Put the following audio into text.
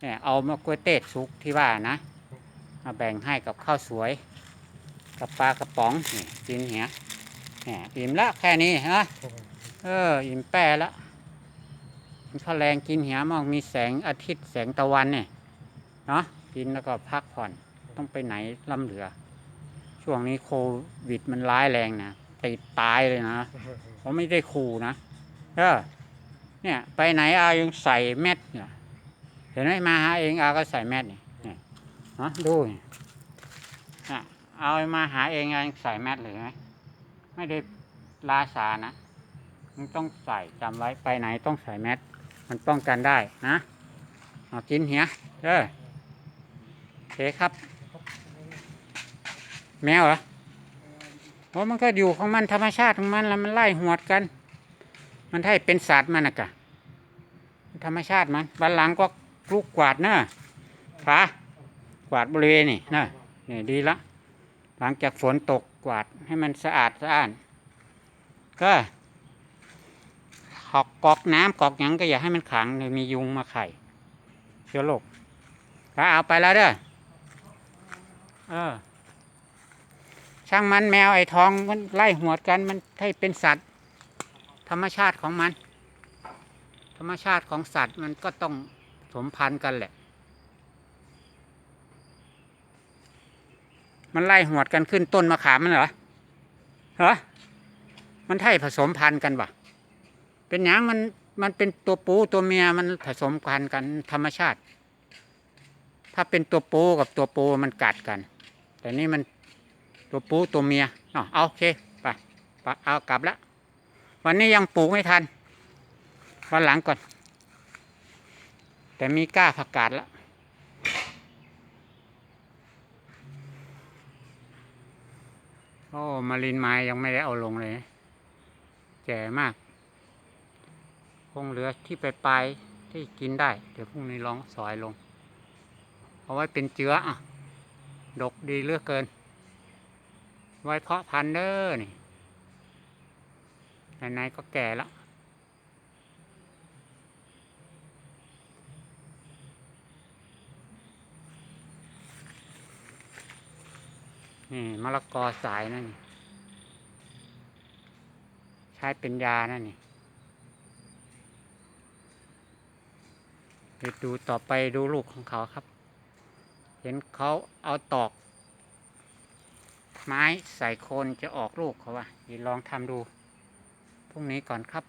เนี่ยเอามะกล้วยเทศสุกที่ว่านะ มาแบ่งให้กับข้าวสวย กับปลากระป๋องนี่กินเหี้ยเนี่ยอิ่มละแค่นี้ฮะเอออิ่มแป้ละข้าแรงกินเหียมองมีแสงอาทิตย์แสงตะวันเนี่ยเนาะกินแล้วก็พักผ่อนต้องไปไหนล่ำเหลือ ช่วงนี้โควิดมันร้ายแรงนะติดตายเลยนะเขาไม่ได้ขู่นะเออเนี่ย ไปไหนอายังใส่แมสเนี่ย เห็นไหมมาหาเองอาก็ใส่แมสนี่ฮะดูนี่เอามาหาเองอาใส่แมสเลยไหมไม่ได้ลาสานะมันต้องใส่จำไว้ไปไหนต้องใส่แมสมันป้องกันได้นะเอากินเหียเออโอเคครับ แมวเหรอโอ้มันก็อยู่ของมันธรรมชาติของมันแล้วมันไล่หวดกัน มันให้เป็นศาสตว์มันนะกะ ธรรมชาติมันวันหลังก็ ลูกกวาดเนะฝากวาดบริเวณนี่นะนี่ดีละ หลังจากฝนตกกวาดให้มันสะอาดสะอ้าน ก็หอกกอกน้ำกอกหยังก็อย่าให้มันขังเลยมียุงมาไข่เชื้อโรคก็เอาไปแล้วเด้อเออช่างมันแมวไอ้ทองมันไล่หัวกันมันให้เป็นสัตว์ ธรรมชาติของมัน ธรรมชาติของสัตว์มันก็ต้อง สมพันธุ์กันแหละ มันไล่หวดกันขึ้นต้นมะขามมันเหรอเหรอมันให้ผสมพันธุ์กันวะเป็นหยังมันมันเป็นตัวปูตัวเมียมันผสมพันธุ์กันธรรมชาติ ถ้าเป็นตัวปูกับตัวปูมันกัดกัน แต่นี่มันตัวปูตัวเมียเอเอาโอเคไปไปเอากลับละวันนี้ยังปลูกไม่ทันวันหลังก่อน แต่มีกล้าผักกาดแล้วโอ้มารินไม้ยังไม่ได้เอาลงเลย แก่มาก คงเหลือที่ไปปลายที่กินได้ เดี๋ยวพรุ่งนี้ลองซอยลง เอาไว้เป็นเจืออะ ดกดีเลือกเกิน ไว้เพาะพันธุ์เด้อนี่ไหนๆก็แก่แล้ว นี่มะละกอสายนั่นนี่ใช้เป็นยานั่นนี่เดี๋ยวดูต่อไปดูลูกของเขาครับ เห็นเขาเอาตอก ไม้ใส่โคนจะออกลูกเขาว่าเดี๋ยวลองทำดูพรุ่งนี้ก่อนครับ